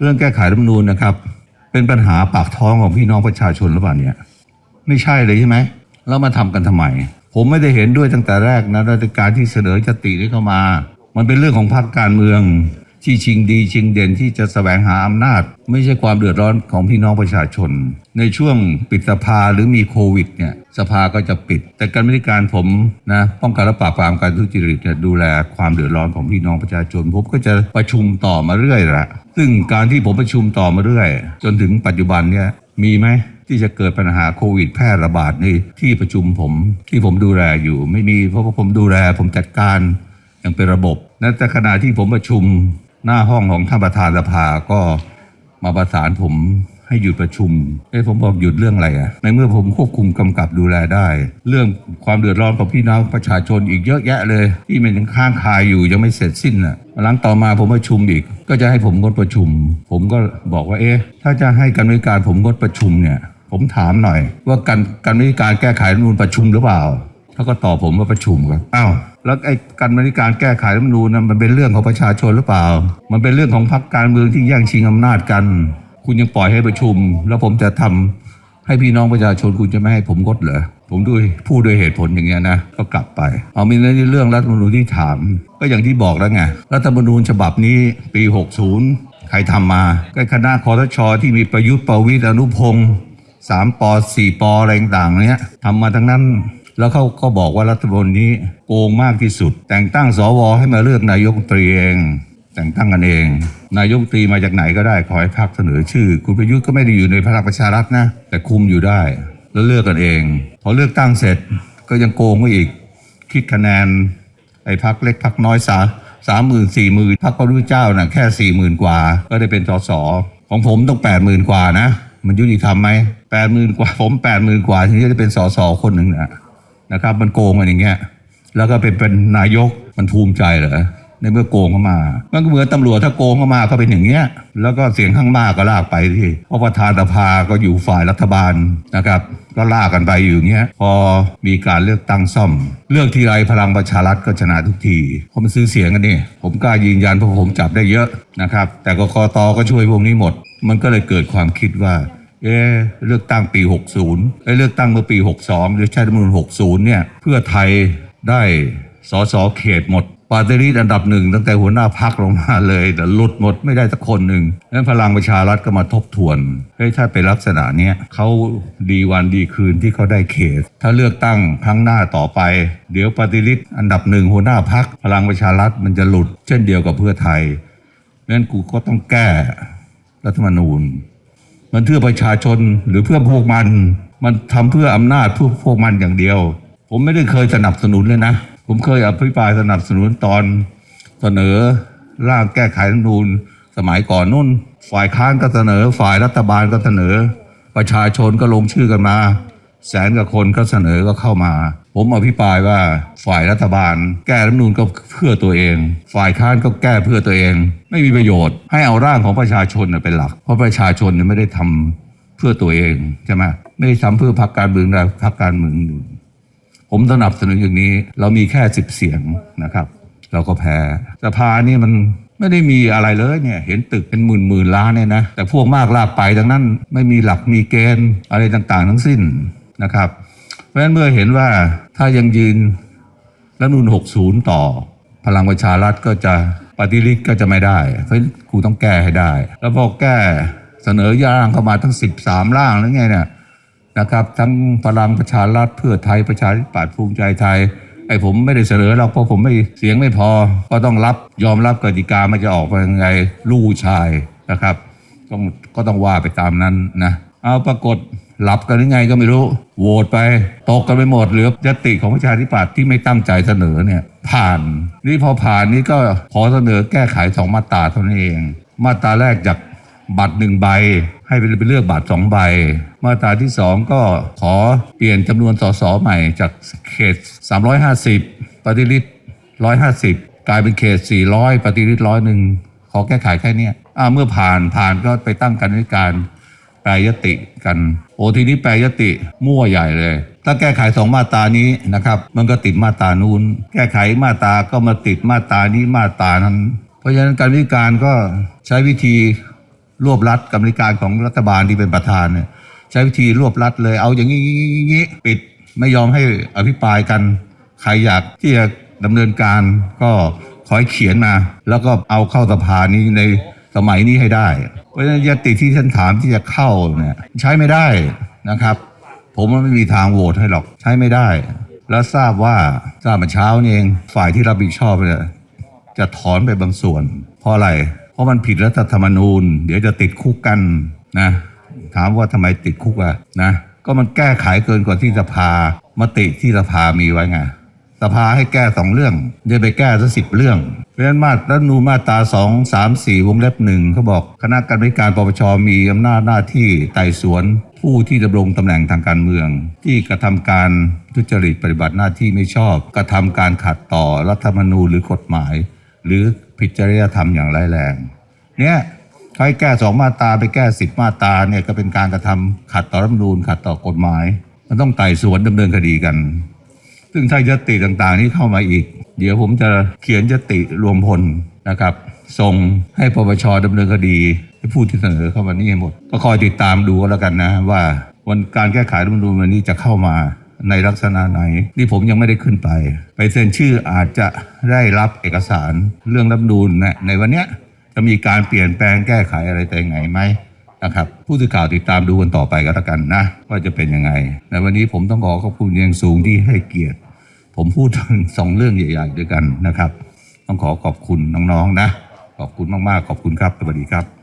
เรื่องแก้ไขรัฐมนูญนะครับ เป็นปัญหาปากท้องของพี่น้องประชาชนหรือเปล่าเนี่ย ไม่ใช่เลยใช่ไหมแล้วมาทำกันทำไม ผมไม่ได้เห็นด้วยตั้งแต่แรกนะรัฐการที่เสนอจตินี้เข้ามา มันเป็นเรื่องของพรรคการเมือง ที่ชิงดีชิงเด่นที่จะแสวงหาอำนาจ ไม่ใช่ความเดือดร้อนของพี่น้องประชาชน ในช่วงปิดสภาหรือมีโควิดเนี่ยสภาก็จะปิด แต่การบริการผมนะป้องกันและปราบปรามการทุจริตดูแลความเดือดร้อนของพี่น้องประชาชนผมก็จะประชุมต่อมาเรื่อยละซึ่งการที่ผมประชุมต่อมาเรื่อย จนถึงปัจจุบันเนี่ยมีไหมที่จะเกิดปัญหาโควิดแพร่ระบาดในที่ประชุมผมที่ผมดูแลอยู่ ไม่มีเพราะว่าผมดูแลผมจัดการอย่างเป็นระบบและแต่ขณะที่ผมประชุม หน้าห้องของท่านประธานสภาก็มาประสานผมให้หยุดประชุมเอ้ผมบอกหยุดเรื่องอะไรอะในเมื่อผมควบคุมกำกับดูแลได้ เรื่องความเดือดร้อนของพี่น้องประชาชนอีกเยอะแยะเลย ที่มันยังค้างคาอยู่ยังไม่เสร็จสิ้นอะหลังต่อมาผมประชุมอีก ก็จะให้ผมงดประชุม ผมก็บอกว่าเอ๊ะถ้าจะให้การบริการผมงดประชุมเนี่ย ผมถามหน่อย ว่าการการบริการแก้ไขรัฐธรรมนูญประชุมหรือเปล่าเขาก็ตอบผมว่าประชุมครับอ้าว แล้วไอ้การบริการแก้ไขรัฐมนูญนั้นมันเป็นเรื่องของประชาชนหรือเปล่า มันเป็นเรื่องของพรรคการเมืองที่แย่งชิงอำนาจกัน คุณยังปล่อยให้ประชุม แล้วผมจะทำให้พี่น้องประชาชนคุณจะไม่ให้ผมงดเหรอผมด้วยพูดด้วยเหตุผลอย่างเงี้ยนะก็กลับไป เอามีในเรื่องรัฐมนูญที่ถาม ก็อย่างที่บอกแล้วไงรัฐมนูญฉบับนี้ปี 60 ใครทำมาก็คณะคอทชที่มีประยุทธ์ประวิตรอนุพงศ์สามปอสี่ปออะไรต่างๆเนี้ยทำมาทั้งนั้น แล้วเขาก็บอกว่ารัฐบาลนี้โกงมากที่สุด แต่งตั้งสวให้มาเลือกนายกตรีเอง แต่งตั้งกันเอง นายกตรีมาจากไหนก็ได้ขอให้พรรคเสนอชื่อ คุณประยุทธ์ก็ไม่ได้อยู่ในพลังประชารัฐนะ แต่คุมอยู่ได้ แล้วเลือกกันเอง พอเลือกตั้งเสร็จก็ยังโกงไว้อีก คิดคะแนนไอ้พักเล็กพักน้อยสาสามหมื่นสี่หมื่นพักพระรู้เจ้าน่ะแค่สี่หมื่นกว่า ก็ได้เป็นสสของผมต้องแปดหมื่นกว่านะ มันยุติธรรมไหมแปดหมื่นกว่าผมแปดหมื่นกว่าถึงจะได้เป็นสสคนหนึ่งนะ นะครับ มันโกงกันอย่างเงี้ยแล้วก็เป็นเป็นนายกมันภูมิใจเหรอในเมื่อโกงเข้ามา มันก็เหมือนตำรวจถ้าโกงเข้ามาก็เป็นอย่างเงี้ย แล้วก็เสียงข้างมากก็ลากไปที่เพราะประธานสภาก็อยู่ฝ่ายรัฐบาลนะครับ ก็ลากกันไปอยู่เงี้ย พอมีการเลือกตั้งซ่อม เลือกทีไรพลังประชารัฐก็ชนะทุกทีเพราะมันซื้อเสียงกันนี่ ผมกล้ายืนยันเพราะผมจับได้เยอะนะครับ แต่กกตก็ช่วยพวกนี้หมด มันก็เลยเกิดความคิดว่า เอเลือกตั้งปี 60ไอ้เลือกตั้งเมื่อปี 62 หรือใช้รัฐมนูญ60 เนี่ย เพื่อไทยได้สสเขตหมดปาร์ตี้ลิสต์อันดับหนึ่งตั้งแต่หัวหน้าพักลงมาเลยแต่หลุดหมดไม่ได้สักคนหนึ่งนั้นพลังประชารัฐก็มาทบทวนเฮ้ยถ้าเป็นลักษณะเนี้ยเขาดีวันดีคืนที่เขาได้เขต ถ้าเลือกตั้งครั้งหน้าต่อไป เดี๋ยวปาร์ตี้ลิสต์อันดับหนึ่งหัวหน้าพักพลังประชารัฐมันจะหลุด เช่นเดียวกับเพื่อไทยนั้นกูก็ต้องแก้รัฐธรรมนูญ มันเพื่อประชาชนหรือเพื่อพวกมัน มันทำเพื่ออำนาจเพื่อพวกมันอย่างเดียว ผมไม่ได้เคยสนับสนุนเลยนะ ผมเคยอภิปรายสนับสนุนตอนเสนอร่างแก้ไขรัฐธรรมนูญสมัยก่อนนู่น ฝ่ายค้านก็เสนอ ฝ่ายรัฐบาลก็เสนอ ประชาชนก็ลงชื่อกันมา แสนกว่าคนก็เสนอก็เข้ามา ผมอภิปรายว่าฝ่ายรัฐบาล แก้รัฐนูญก็เพื่อตัวเอง ฝ่ายค้านก็แก้เพื่อตัวเอง ไม่มีประโยชน์ ให้เอาร่างของประชาชนเป็นหลัก เพราะประชาชนไม่ได้ทำเพื่อตัวเองใช่ไหมไม่ได้ทำเพื่อพรรคการเมืองใดพรรคการเมืองหนึ่งผมสนับสนุนอย่างนี้เรามีแค่สิบเสียงนะครับ เราก็แพ้สภานี่มันไม่ได้มีอะไรเลยเนี่ยเห็นตึกเป็นหมื่นหมื่นล้านเนี่ยนะแต่พวกมากลากไปดังนั้นไม่มีหลักมีเกณฑ์อะไรต่างๆ ทั้งสิ้นนะครับ เพราะฉะนั้นเมื่อเห็นว่าถ้ายังยืนรัฐมนูน60 ต่อ พลังประชารัฐก็จะปฏิริษก็จะไม่ได้ เพราะฉะนั้นกูต้องแก้ให้ได้ แล้วพอแก้เสนอย่างเข้ามาทั้ง 13 ร่างหรือไงเนี่ยนะครับ ทั้งพลังประชารัฐเพื่อไทยประชาธิปัตย์ภูมิใจไทยไอ้ผมไม่ได้เสนอเราเพราะผมไม่เสียงไม่พอ ก็ต้องรับยอมรับกติกามันจะออกมายังไง ลู่ชายนะครับ ต้องก็ต้องว่าไปตามนั้นนะ เอาปรากฏหลับกันหรือไงก็ไม่รู้ โหวตไปตกกันไปหมดเหลือยติของประชาธิปัตย์ที่ไม่ตั้งใจเสนอเนี่ยผ่าน นี่พอผ่านนี่ก็ขอเสนอแก้ไขสองมาตราเท่านั้นเอง มาตราแรกจากบัตรหนึ่งใบ ให้ไปเลือกบัตรสองใบ มาตราที่สองก็ขอเปลี่ยนจำนวนสสใหม่จากเขต 350 ปฏิริษ150 กลายเป็นเขต 400 ปฏิริษร้อยหนึ่งขอแก้ไขแค่เนี้ยอ่าเมื่อผ่านผ่านก็ไปตั้งกันในการ แปรยติกัน โอ้ทีนี้แปรยติมั่วใหญ่เลย ถ้าแก้ไขสองมาตานี้นะครับ มันก็ติดมาตานู้น แก้ไขมาตาก็มาติดมาตานี้มาตานั้น เพราะฉะนั้นการวิการก็ใช้วิธีรวบรัดกรรมิการของรัฐบาลที่เป็นประธานเนี่ยใช้วิธีรวบรัดเลย เอาอย่างนี้อย่างนี้ปิดไม่ยอมให้อภิปรายกันใครอยากที่จะดำเนินการก็ขอให้เขียนมา แล้วก็เอาเข้าสภานี้ใน สมัยนี้ให้ได้ เพราะฉะนั้นยติที่ท่านถามที่จะเข้าเนี่ยใช้ไม่ได้นะครับ ผมว่าไม่มีทางโหวตให้หรอกใช้ไม่ได้ แล้วทราบว่าทราบมื่อเช้านี่เองฝ่ายที่รับผิดชอบเนี่ยจะถอนไปบางส่วน เพราะอะไร เพราะมันผิดรัฐธรรมนูญ เดี๋ยวจะติดคุกกันนะ ถามว่าทำไมติดคุกอะนะ ก็มันแก้ไขเกินกว่าที่สภามติที่สภามีไว้ไง สภาให้แก้สองเรื่องเดี๋ยวไปแก้ซะสิบเรื่อง เพราะฉะนั้นมาตรานูมาตราสองสามสี่วงเล็บหนึ่งเขาบอกคณะกรรมการปปชมีอำนาจหน้าที่ไต่สวนผู้ที่ดำรงตำแหน่งทางการเมือง ที่กระทำการทุจริตปฏิบัติหน้าที่ไม่ชอบ กระทำการขัดต่อรัฐธรรมนูญหรือกฎหมาย หรือผิดจริยธรรมอย่างร้ายแรงเนี่ยเขาให้แก้สองมาตราไปแก้สิบมาตราเนี่ยก็เป็นการกระทำขัดต่อรัฐธรรมนูญขัดต่อกฎหมาย มันต้องไต่สวนดำเนินคดีกัน ซึ่งถ้ายติต่างๆ นี้เข้ามาอีก เดี๋ยวผมจะเขียนยติรวมพลนะครับ ส่งให้ปปชดำเนินคดีให้ผู้ที่เสนอเข้ามานี่หหมด ก็คอยติดตามดูแล้วกันนะ ว่าวันการแก้ไขรัฐมนูญวันนี้จะเข้ามาในลักษณะไหนนี่ผมยังไม่ได้ขึ้นไป ไปเซ็นชื่ออาจจะได้รับเอกสารเรื่องรัฐมนูญในในวันเนี้ยจะมีการเปลี่ยนแปลงแก้ไขอะไรแต่ยังไงไหม นะครับผู้สื่อข่าวติดตามดูกันต่อไปก็แล้วกันนะว่าจะเป็นยังไงในวันนี้ผมต้องขอขอบคุณอย่างสูงที่ให้เกียรติ ผมพูดสองเรื่องใหญ่ ๆ ด้วยกันนะครับ ต้องขอขอบคุณน้องๆนะ ขอบคุณมากๆขอบคุณครับสวัสดีครับ